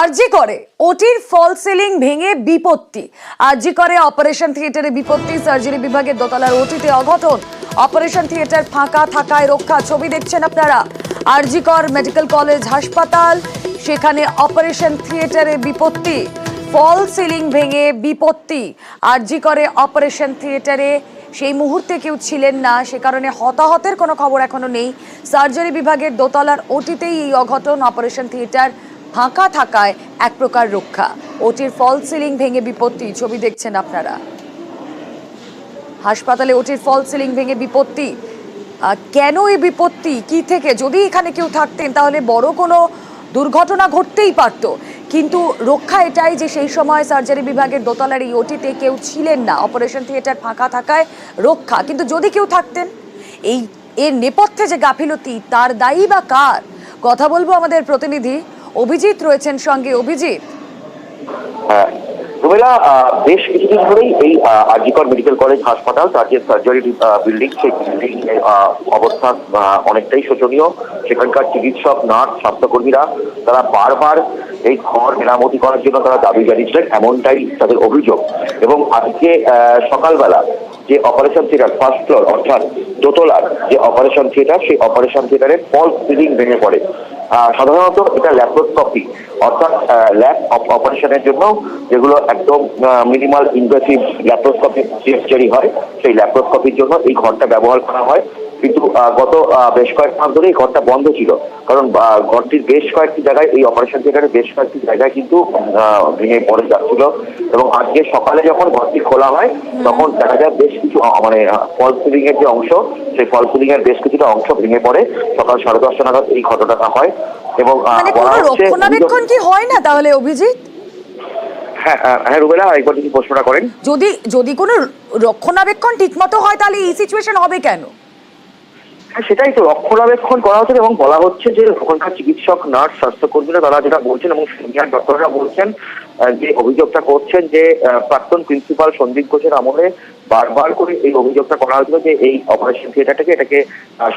আরজি করে, ওটির ফল সিলিং ভেঙে বিপত্তি। আরজি করে অপারেশন থিয়েটারে বিপত্তি, সার্জারি বিভাগের দোতলার ওটিতে অঘটন। অপারেশন থিয়েটার ফাঁকা থাকায় রক্ষা ছবি দেখছেন আপনারা। আরজি কর মেডিকেল কলেজ হাসপাতাল, সেখানে অপারেশন থিয়েটারে বিপত্তি। ফল সিলিং ভেঙে বিপত্তি। আরজি করে অপারেশন থিয়েটারে, সেই মুহূর্তে কেউ ছিলেন না, সে কারণে হতাহতের কোনো খবর এখনও নেই। সার্জারি বিভাগের দোতলার ওটিতেই এই অঘটন, অপারেশন থিয়েটার ফাঁকা থাকায় এক প্রকার রক্ষা। ওটির ফল সিলিং ভেঙে বিপত্তি, ছবি দেখছেন আপনারা। হাসপাতালে ওটির ফল সিলিং ভেঙে বিপত্তি। কেন এই বিপত্তি? কি থেকে? যদি এখানে কেউ থাকতেন, তাহলে বড় কোনো দুর্ঘটনা ঘটতেই পারতো। কিন্তু রক্ষা এটাই যে সেই সময় সার্জারি বিভাগের দোতলার এই ওটিতে কেউ ছিলেন না। অপারেশন থিয়েটার ফাঁকা থাকায় রক্ষা। কিন্তু যদি কেউ থাকতেন, এই এর নেপথ্যে যে গাফিলতি, তার দায়ী বা কার? কথা বলব আমাদের প্রতিনিধি অভিজিৎ রয়েছেন সঙ্গে। অভিজিৎ। হ্যাঁ, রুমেলা বেশ কিছুদিন ধরেই এই আরজিকর মেডিকেল কলেজ হাসপাতাল তার যে সার্জারি বিল্ডিং সেই বিল্ডিং অবস্থা অনেকটাই শোচনীয়। সেখানকার চিকিৎসক নার্স স্বাস্থ্যকর্মীরা তারা বারবার এই ঘর মেরামতি করার জন্য তারা দাবি জানিয়েছিলেন এমনটাই তাদের অভিযোগ। এবং আজকে সকালবেলা যে অপারেশন থিয়েটার ফার্স্ট ফ্লোর অর্থাৎ দোতলার যে অপারেশন থিয়েটার সেই অপারেশন থিয়েটারের ফল সিলিং ভেঙে পড়ে। সাধারণত এটা ল্যাপ্রোস্কপি অর্থাৎ ল্যাব অপারেশনের জন্য যেগুলো একদম মিনিমাল ইনভেসিভ ল্যাপ্রোস্কপি সার্জারি হয়, সেই ল্যাপ্রোস্কপির জন্য এই ঘরটা ব্যবহার করা হয়। কিন্তু গত বেশ কয়েক মাস ধরে এই ঘরটা বন্ধ ছিল। কারণ ঘরটির বেশ কয়েকটি জায়গায় এই অপারেশন থিয়েটারে বেশ কয়েকটি জায়গায় কিন্তু ভেঙে পড়ে যাচ্ছিল। এবং আজকে সকালে যখন ঘরটি খোলা হয় তখন দেখা যায় বেশ কিছু মানে ফল সিলিং এর যে অংশ সেই ফল সিলিং এর বেশ কিছুটা অংশ ভেঙে পড়ে। সকাল সাড়ে দশটা নাগাদ এই ঘটনাটা হয়। এবং মানে বলা হচ্ছে রক্ষণাবেক্ষণ কি হয় না তাহলে অভিজিৎ? হ্যাঁ হ্যাঁ, হ্যাঁ রুবেলা একবার যদি প্রশ্নটা করেন। যদি যদি কোনো রক্ষণাবেক্ষণ ঠিকমতো হয় তাহলে এই সিচুয়েশন হবে কেন? সেটাই তো। রক্ষণাবেক্ষণ করা হচ্ছে এবং বলা হচ্ছে যে ওখানকার চিকিৎসক, নার্স, স্বাস্থ্যকর্মীরা, তারা যেটা বলছেন এবং সিনিয়র ডক্টররা বলছেন যে অভিযোগটা করছেন যে প্রাক্তন প্রিন্সিপাল সন্দীপ ঘোষের আমলে বারবার করে এই অভিযোগটা করা হয়েছিল যে এই অপারেশন থিয়েটারটাকে এটাকে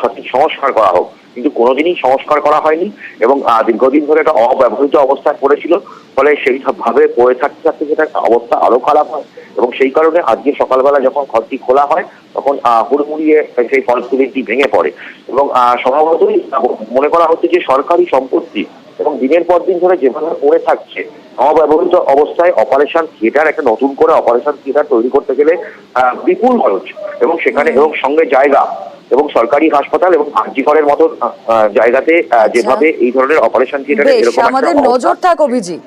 সঠিক সংস্কার করা হোক। কিন্তু কোনোদিনই সংস্কার করা হয়নি এবং দীর্ঘদিন ধরে এটা অব্যবহৃত অবস্থায় পড়েছিল। ফলে সেই ভাবে পড়ে থাকতে থাকতে সেটার অবস্থা আরও খারাপ হয় এবং সেই কারণে আজকে সকালবেলা যখন ঘরটি খোলা হয় তখন হুড়মুড়িয়ে সেই ফল সিলিংটি ভেঙে পড়ে। এবং আহ, স্বভাবতই মনে করা হচ্ছে যে সরকারি সম্পত্তি এবং দিনের পর দিন ধরে যেভাবে পড়ে থাকছে অব্যবহৃত অবস্থায় অপারেশন থিয়েটার একটা নতুন করে অপারেশন থিয়েটার তৈরি করতে গেলে আহ, বিপুল খরচ। এবং সেখানে এবং সঙ্গে জায়গা এবং সরকারি হাসপাতাল এবং কার্যকরের মতো জায়গাতে যেভাবে এই ধরনের অপারেশন একটা আমাদের নজর থাক অভিজিৎ।